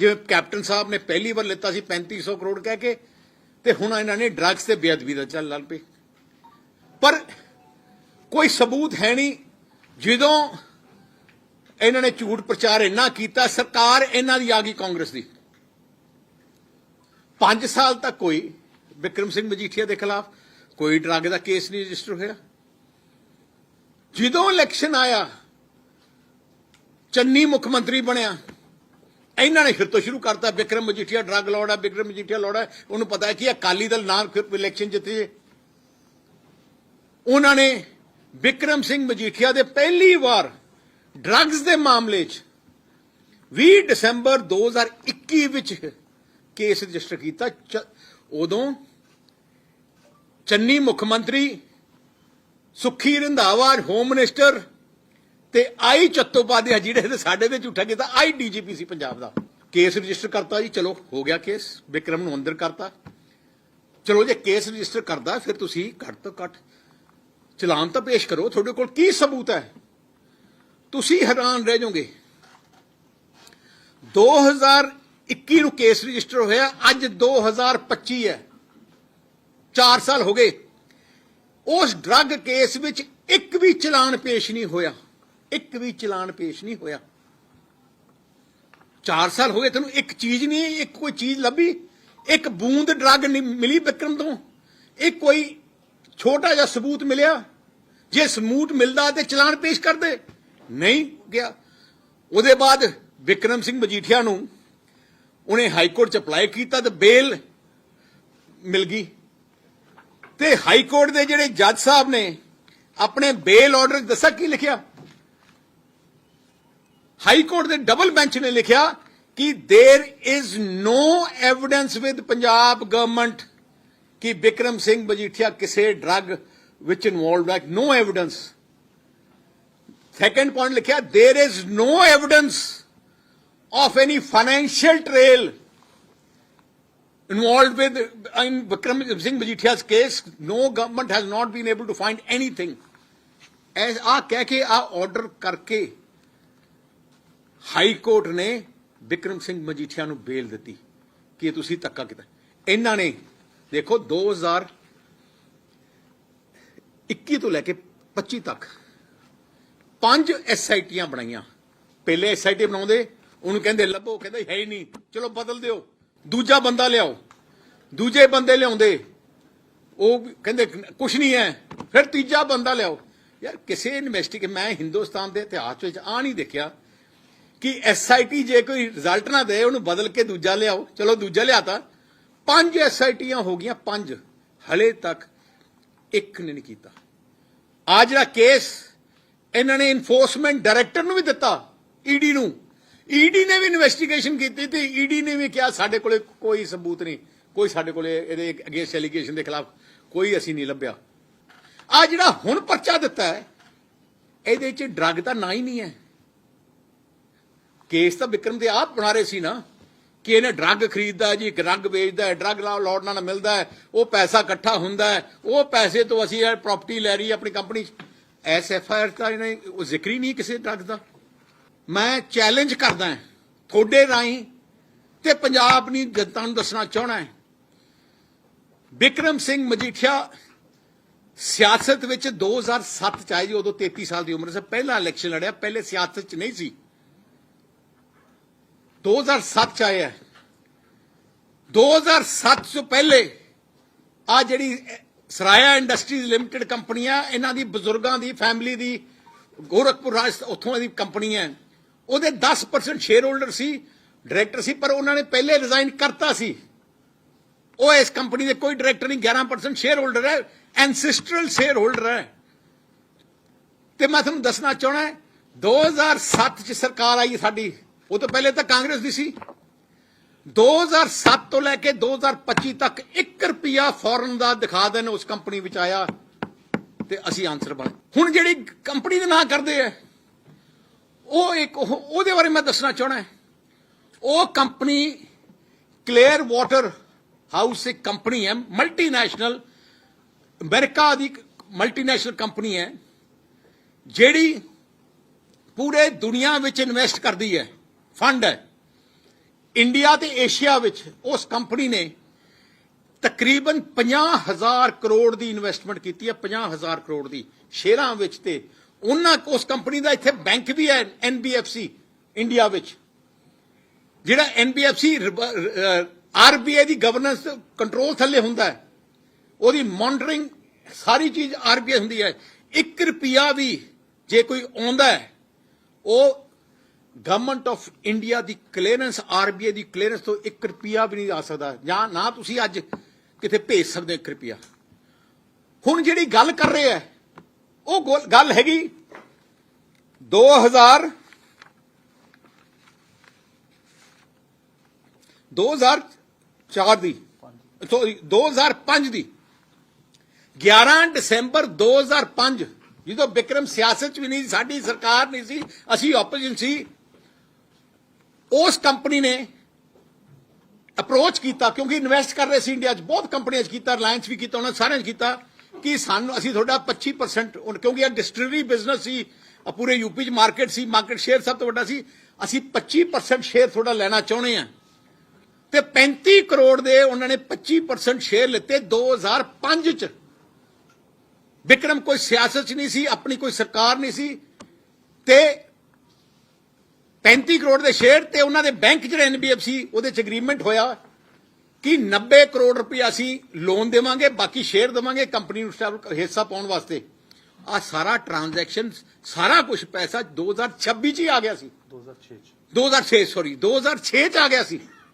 ਜਿਵੇਂ ਕੈਪਟਨ ਸਾਹਿਬ ਨੇ ਪਹਿਲੀ ਵਾਰ ਲਿੱਤਾ ਸੀ 3500 ਕਰੋੜ ਕਹਿ ਕੇ, ਤੇ ਹੁਣ ਇਹਨਾਂ ਨੇ ਡਰੱਗਸ ਤੇ ਬੇਅਦਬੀ ਦਾ ਚੱਲ ਲੱਗ ਪਈ ਪਰ ਕੋਈ ਸਬੂਤ ਹੈ ਨਹੀਂ, ਜਦੋਂ ਇਹਨਾਂ ਨੇ ਝੂਠ ਪ੍ਰਚਾਰ ਇੰਨਾ ਕੀਤਾ, ਸਰਕਾਰ ਇਹਨਾਂ ਦੀ ਆ ਗਈ ਕਾਂਗਰਸ ਦੀ। 5 ਸਾਲ ਤੱਕ ਕੋਈ, ਵਿਕਰਮ ਸਿੰਘ ਮਜੀਠੀਆ ਦੇ ਖਿਲਾਫ ਕੋਈ ਡਰੱਗ ਦਾ ਕੇਸ ਨਹੀਂ ਰਜਿਸਟਰ ਹੋਇਆ। ਜਦੋਂ ਇਲੈਕਸ਼ਨ ਆਇਆ, ਚੰਨੀ ਮੁੱਖ ਮੰਤਰੀ ਬਣਿਆ ਇਹਨਾਂ ਨੇ ਫਿਰ ਤੋਂ ਸ਼ੁਰੂ ਕਰਤਾ, ਵਿਕਰਮ ਮਜੀਠੀਆ ਡਰੱਗ ਲਾਉਣਾ ਵਿਕਰਮ ਮਜੀਠੀਆ ਲਾਉਣਾ ਉਹਨੂੰ ਪਤਾ ਹੈ ਕਿ ਅਕਾਲੀ ਦਲ ਨਾਲ ਫਿਰ ਇਲੈਕਸ਼ਨ ਜਿੱਤੇ ਜੇ ਉਹਨਾਂ ਨੇ ਵਿਕਰਮ ਸਿੰਘ ਮਜੀਠੀਆ ਦੇ ਪਹਿਲੀ ਵਾਰ ਡਰੱਗਸ ਦੇ ਮਾਮਲੇ 'ਚ 20 ਦਸੰਬਰ 2021 ਵਿੱਚ ਕੇਸ ਰਜਿਸਟਰ ਕੀਤਾ। ਉਦੋਂ ਚੰਨੀ ਮੁੱਖ ਮੰਤਰੀ ਸੁਖੀ ਰੰਧਾਵਾ ਹੋਮ ਮਿਨਿਸਟਰ ਤੇ ਆਈ ਚੱਤੋਪਾਧਿਆ ਜਿਹੜੇ ਨੇ ਸਾਡੇ ਤੇ ਝੂਠਾ ਕੀਤਾ, ਆਈ ਡੀਜੀਪੀ ਸੀ ਪੰਜਾਬ ਦਾ। ਕੇਸ ਰਜਿਸਟਰ ਕਰਤਾ ਜੀ, ਚਲੋ, ਹੋ ਗਿਆ ਕੇਸ, ਵਿਕਰਮ ਨੂੰ ਅੰਦਰ ਕਰਤਾ। ਚਲੋ, ਜੇ ਕੇਸ ਰਜਿਸਟਰ ਕਰਦਾ, ਫਿਰ ਤੁਸੀਂ ਘੱਟ ਤੋਂ ਘੱਟ ਚਲਾਨ ਤਾਂ ਪੇਸ਼ ਕਰੋ। ਤੁਹਾਡੇ ਕੋਲ ਕੀ ਸਬੂਤ ਹੈ? ਤੁਸੀਂ ਹੈਰਾਨ ਰਹਿ ਜਾਓਗੇ। 2021 ਨੂੰ ਕੇਸ ਰਜਿਸਟਰ ਹੋਇਆ, ਅੱਜ 2025 ਹੈ। 4 ਸਾਲ ਹੋ ਗਏ। ਉਸ ਡਰੱਗ ਕੇਸ ਵਿੱਚ ਇੱਕ ਵੀ ਚਲਾਨ ਪੇਸ਼ ਨਹੀਂ ਹੋਇਆ। ਇੱਕ ਵੀ ਚਲਾਨ ਪੇਸ਼ ਨਹੀਂ ਹੋਇਆ। 4 ਸਾਲ ਹੋ ਗਏ ਤੈਨੂੰ ਇੱਕ ਚੀਜ਼ ਨਹੀਂ, ਇੱਕ ਕੋਈ ਚੀਜ਼ ਲੱਭੀ। ਇੱਕ ਬੂੰਦ ਡਰੱਗ ਨਹੀਂ ਮਿਲੀ ਵਿਕਰਮ ਤੋਂ। ਇੱਕ ਕੋਈ ਛੋਟਾ ਜਿਹਾ ਸਬੂਤ ਮਿਲਿਆ। ਜੇ ਸਬੂਤ ਮਿਲਦਾ ਤੇ ਚਲਾਨ ਪੇਸ਼ ਕਰਦੇ। ਨਹੀਂ ਗਿਆ। ਉਹਦੇ ਬਾਅਦ ਵਿਕਰਮ ਸਿੰਘ ਮਜੀਠੀਆ ਨੂੰ ਉਹਨੇ ਹਾਈ ਕੋਰਟ ਚ ਅਪਲਾਈ ਕੀਤਾ ਤੇ ਬੇਲ ਮਿਲ ਗਈ। ਤੇ ਹਾਈ ਕੋਰਟ ਦੇ ਜਿਹੜੇ ਜੱਜ ਸਾਹਿਬ ਨੇ ਆਪਣੇ ਬੇਲ ਆਰਡਰ ਦੱਸਿਆ, ਕੀ ਲਿਖਿਆ? ਹਾਈ ਕੋਰਟ ਦੇ ਡਬਲ ਬੈਂਚ ਨੇ ਲਿਖਿਆ ਕਿ there is no evidence with Punjab government ਕਿ ਵਿਕਰਮ ਸਿੰਘ ਮਜੀਠੀਆ ਕਿਸੇ ਡਰੱਗ ਵਿੱਚ ਇਨਵੋਲਵਡ ਹੈ ਨੋ ਐਵੀਡੈਂਸ ਸੈਕੰਡ ਪੁਆਇੰਟ ਲਿਖਿਆ there is no evidence of any financial trail involved with in Vikram Singh Majithia's case, no government has not been able to find anything. S ਆ ਕਹਿ ਕੇ ਆ order ਕਰਕੇ high court ਨੇ ਵਿਕਰਮ ਸਿੰਘ ਮਜੀਠੀਆ ਨੂੰ ਬੇਲ ਦਿੱਤੀ ਕਿ ਤੁਸੀਂ ਧੱਕਾ ਕੀਤਾ। ਇਹਨਾਂ ਨੇ, ਦੇਖੋ 2021 ਤੋਂ ਲੈ ਕੇ 25 ਤੱਕ ਪੰਜ ਐਸਆਈਟੀਆਂ ਬਣਾਈਆਂ। ਪਹਿਲੇ ਐਸਆਈਟੀ ਬਣਾਉਂਦੇ, ਉਹਨੂੰ ਕਹਿੰਦੇ ਲੱਭੋ, ਕਹਿੰਦਾ ਹੈ ਹੀ ਨਹੀਂ। ਚਲੋ, ਬਦਲ ਦਿਓ। ਦੂਜਾ ਬੰਦਾ ਲਿਆਓ। ਦੂਜੇ ਬੰਦੇ ਲਿਆਉਂਦੇ। ਉਹ ਕਹਿੰਦੇ, ਕੁਛ ਨਹੀਂ ਹੈ। ਫਿਰ ਤੀਜਾ ਬੰਦਾ ਲਿਆਓ। ਯਾਰ, ਕਿਸੇ ਇਨਵੈਸਟੀਗੇ ਮੈਂ ਹਿੰਦੁਸਤਾਨ ਦੇ ਇਤਿਹਾਸ ਵਿੱਚ ਆ ਨਹੀਂ ਦੇਖਿਆ। ਕਿ ਐਸਆਈਟੀ ਜੇ ਕੋਈ ਰਿਜ਼ਲਟ ਨਾ ਦੇ, ਉਹਨੂੰ ਬਦਲ ਕੇ ਦੂਜਾ ਲਿਆਓ। ਚਲੋ, ਦੂਜਾ ਲਿਆਤਾ। ਪੰਜ ਐਸਆਈਟੀਆਂ ਹੋ ਗਈਆਂ, ਪੰਜ। ਹਲੇ ਤੱਕ ਇੱਕ ਨੇ ਨਹੀਂ ਕੀਤਾ। ਆ ਜਿਹੜਾ ਕੇਸ ਇਹਨਾਂ ਨੇ ਇਨਫੋਰਸਮੈਂਟ ਡਾਇਰੈਕਟਰ ਨੂੰ ਵੀ ਦਿੱਤਾ ਈਡੀ ਨੂੰ। ਈਡੀ ਨੇ ਵੀ ਇਨਵੈਸਟੀਗੇਸ਼ਨ ਕੀਤੀ ਤੇ ਈਡੀ ਨੇ ਵੀ ਕਿਹਾ, ਸਾਡੇ ਕੋਲੇ ਕੋਈ ਸਬੂਤ ਨਹੀਂ। ਕੋਈ ਸਾਡੇ ਕੋਲੇ ਇਹਦੇ ਅਗੇਂਸਟ ਐਲੀਗੇਸ਼ਨ ਦੇ ਖਿਲਾਫ ਕੋਈ ਅਸੀਂ ਨਹੀਂ ਲੱਭਿਆ। ਆ ਜਿਹੜਾ ਹੁਣ ਪਰਚਾ ਦਿੱਤਾ ਹੈ, ਇਹਦੇ ਚ ਡਰੱਗ ਤਾਂ ਨਾ ਹੀ ਨਹੀਂ ਹੈ। ਕੇਸ ਤਾਂ ਵਿਕਰਮ ਦੇ ਆਪ ਬਣਾ ਰਹੇ ਸੀ ਨਾ, ਕਿ ਇਹਨੇ ਡਰੱਗ ਖਰੀਦਦਾ ਜੀ ਡਰੱਗ ਵੇਚਦਾ ਹੈ, ਡਰੱਗ ਲੋੜ ਨਾਲ ਮਿਲਦਾ ਹੈ, ਉਹ ਪੈਸਾ ਇਕੱਠਾ ਹੁੰਦਾ ਹੈ, ਉਹ ਪੈਸੇ ਤੋਂ ਅਸੀਂ ਇਹ ਪ੍ਰਾਪਰਟੀ ਲੈ ਰਹੀ ਹੈ ਆਪਣੀ ਕੰਪਨੀ 'ਚ। ਐਸ ਐਫ ਆਈ ਆਰ ਦਾ ਇਹਨੇ ਉਹ ਜ਼ਿਕਰ ਹੀ ਨਹੀਂ ਕਿਸੇ ਡਰੱਗ ਦਾ। ਮੈਂ ਚੈਲੰਜ ਕਰਦਾ ਹਾਂ, ਤੁਹਾਡੇ ਰਾਹੀਂ ਤੇ ਪੰਜਾਬ ਦੀ ਜਨਤਾ ਨੂੰ ਦੱਸਣਾ ਚਾਹਣਾ ਹੈ। ਵਿਕਰਮ ਸਿੰਘ ਮਜੀਠੀਆ ਸਿਆਸਤ ਵਿੱਚ 2007 ਚ ਆਏ ਜੀ, ਉਦੋਂ 33 ਸਾਲ ਦੀ ਉਮਰ ਸੀ, ਪਹਿਲਾ ਇਲੈਕਸ਼ਨ ਲੜਿਆ, ਪਹਿਲੇ ਸਿਆਸਤ ਚ ਨਹੀਂ ਸੀ। 2007 ਚ ਆਇਆ 2007 ਤੋਂ ਪਹਿਲੇ ਆ ਜਿਹੜੀ ਸਰਾਇਆ ਇੰਡਸਟਰੀਜ਼ ਲਿਮਟਿਡ ਕੰਪਨੀਆਂ, ਇਹਨਾਂ ਦੀ ਬਜ਼ੁਰਗਾਂ ਦੀ, ਫੈਮਿਲੀ ਦੀ, ਗੋਰਖਪੁਰ ਰਾਜ ਉੱਥੋਂ ਦੀ ਕੰਪਨੀ ਹੈ। ਉਹਦੇ 10% ਸ਼ੇਅਰ ਹੋਲਡਰ ਸੀ ਡਾਇਰੈਕਟਰ ਸੀ, ਪਰ ਉਹਨਾਂ ਨੇ ਪਹਿਲੇ ਰਿਜ਼ਾਈਨ ਕਰਤਾ ਸੀ। ਉਹ ਇਸ ਕੰਪਨੀ ਦੇ ਕੋਈ ਡਾਇਰੈਕਟਰ ਨਹੀਂ 11% ਸ਼ੇਅਰ ਹੋਲਡਰ ਹੈ ਐਂਸੈਸਟਰਲ ਸ਼ੇਅਰ ਹੋਲਡਰ ਹੈ। ਤੇ ਮੈਂ ਤੁਹਾਨੂੰ ਦੱਸਣਾ ਚਾਹਣਾ 2007 ਚ ਸਰਕਾਰ ਆਈ ਸਾਡੀ। ਉਹ ਤੋਂ ਪਹਿਲੇ ਤਾਂ ਕਾਂਗਰਸ ਦੀ ਸੀ। 2007 ਤੋਂ ਲੈ ਕੇ 2025 ਤੱਕ 1 ਰੁਪਿਆ ਫੋਰਨ ਦਾ ਦਿਖਾ ਦੇਣ ਉਸ ਕੰਪਨੀ ਵਿੱਚ ਆਇਆ ਤੇ ਅਸੀਂ ਆਨਸਰ ਬਣ। ਹੁਣ ਜਿਹੜੀ ਕੰਪਨੀ ਦੇ ਨਾਂ ਕਰਦੇ ਆ, ਉਹ ਇੱਕ ਉਹ- ਉਹਦੇ ਬਾਰੇ ਮੈਂ ਦੱਸਣਾ ਚਾਹਣਾ ਉਹ ਕੰਪਨੀ ਕਲੀਅਰ ਵਾਟਰ ਹਾਊਸ ਇੱਕ ਕੰਪਨੀ ਹੈ ਮਲਟੀਨੈਸ਼ਨਲ ਅਮਰੀਕਾ ਦੀ ਮਲਟੀਨੈਸ਼ਨਲ ਕੰਪਨੀ ਹੈ, ਜਿਹੜੀ ਪੂਰੇ ਦੁਨੀਆ ਵਿੱਚ ਇਨਵੈਸਟ ਕਰਦੀ ਹੈ। ਫੰਡ ਹੈ। ਇੰਡੀਆ ਤੇ ਏਸ਼ੀਆ ਵਿੱਚ ਉਸ ਕੰਪਨੀ ਨੇ ਤਕਰੀਬਨ 50000 ਕਰੋੜ ਦੀ ਇਨਵੈਸਟਮੈਂਟ ਕੀਤੀ ਹੈ 50000 ਕਰੋੜ ਦੀ। ਸ਼ੇਅਰਾਂ ਵਿੱਚ ਤੇ ਉਹਨਾਂ ਉਸ ਕੰਪਨੀ ਦਾ ਇੱਥੇ ਬੈਂਕ ਵੀ ਹੈ NBFC ਇੰਡੀਆ ਵਿੱਚ। ਜਿਹੜਾ NBFC ਆਰਬੀਆਈ ਦੀ ਗਵਰਨੈਂਸ ਕੰਟਰੋਲ ਥੱਲੇ ਹੁੰਦਾ ਹੈ। ਉਹਦੀ ਮੋਨਿਟਰਿੰਗ ਸਾਰੀ ਚੀਜ਼ ਆਰਬੀਆਈ ਹੁੰਦੀ ਹੈ। 1 ਰੁਪਿਆ ਵੀ ਜੇ ਕੋਈ ਆਉਂਦਾ ਹੈ, ਉਹ ਗਵਰਨਮੈਂਟ ਆਫ ਇੰਡੀਆ ਦੀ ਕਲੀਅਰੈਂਸ ਆਰਬੀਆਈ ਦੀ ਕਲੀਅਰੈਂਸ ਤੋਂ 1 ਰੁਪਿਆ ਵੀ ਨਹੀਂ ਆ ਸਕਦਾ। ਜਾਂ ਨਾ ਤੁਸੀਂ ਅੱਜ ਕਿਤੇ ਭੇਜ ਸਕਦੇ 1 ਰੁਪਿਆ ਹੁਣ ਜਿਹੜੀ ਗੱਲ ਕਰ ਰਹੇ ਹੈ ਉਹ ਗੱਲ ਹੈਗੀ 2000 2004 ਦੀ ਸੋਰੀ 2005 ਦੀ। 11 ਦਸੰਬਰ 2005 ਜਦੋਂ ਬਿਕਰਮ ਸਿਆਸਤ 'ਚ ਵੀ ਨਹੀਂ ਸੀ, ਸਾਡੀ ਸਰਕਾਰ ਨਹੀਂ ਸੀ ਅਸੀਂ ਆਪੋਜੀਸ਼ਨ ਸੀ ਉਸ ਕੰਪਨੀ ਨੇ ਅਪਰੋਚ ਕੀਤਾ, ਕਿਉਂਕਿ ਇਨਵੈਸਟ ਕਰ ਰਹੇ ਸੀ ਇੰਡੀਆ 'ਚ, ਬਹੁਤ ਕੰਪਨੀਆਂ 'ਚ ਕੀਤਾ ਰਿਲਾਇੰਸ ਵੀ ਕੀਤਾ, ਉਹਨਾਂ ਸਾਰਿਆਂ 'ਚ ਕੀਤਾ ਕਿ ਸਾਨੂੰ, ਅਸੀਂ ਤੁਹਾਡਾ 25% ਕਿਉਂਕਿ ਇਹ ਡਿਸਟਿਲਰੀ ਬਿਜ਼ਨਸ ਸੀ, ਆਹ ਪੂਰੇ ਯੂਪੀ 'ਚ ਮਾਰਕੀਟ ਸੀ ਮਾਰਕੀਟ ਸ਼ੇਅਰ ਸਭ ਤੋਂ ਵੱਡਾ ਸੀ, ਅਸੀਂ 25% ਸ਼ੇਅਰ ਤੁਹਾਡਾ ਲੈਣਾ ਚਾਹੁੰਦੇ ਆ ਤੇ 35 ਕਰੋੜ ਦੇ ਉਹਨਾਂ ਨੇ 25% ਸ਼ੇਅਰ ਲਿੱਤੇ 2005 ਚ। ਵਿਕਰਮ ਕੋਈ ਸਿਆਸਤ ਚ ਨਹੀਂ ਸੀ, ਆਪਣੀ ਕੋਈ ਸਰਕਾਰ ਨਹੀਂ ਸੀ, ਤੇ 35 ਕਰੋੜ ਦੇ ਸ਼ੇਅਰ ਤੇ ਉਹਨਾਂ ਦੇ ਬੈਂਕ ਜਿਹੜਾ ਐਨਬੀਐਫਸੀ ਉਹਦੇ ਚ ਐਗਰੀਮੈਂਟ ਹੋਇਆ ਕਿ 90 ਕਰੋੜ ਰੁਪਏ ਅਸੀਂ ਲੋਨ ਦੇਵਾਂਗੇ ਬਾਕੀ ਸ਼ੇਅਰ ਦੇਵਾਂਗੇ ਕੰਪਨੀ ਨੂੰ ਹਿੱਸਾ ਪਾਉਣ ਵਾਸਤੇ। ਆ ਸਾਰਾ ਟ੍ਰਾਂਜੈਕਸ਼ਨ ਸਾਰਾ ਕੁਝ ਪੈਸਾ 2026 ਚ ਹੀ ਆ ਗਿਆ ਸੀ। 2006 ਚ। 2006 ਸੌਰੀ 2006 ਚ ਆ ਗਿਆ ਸੀ।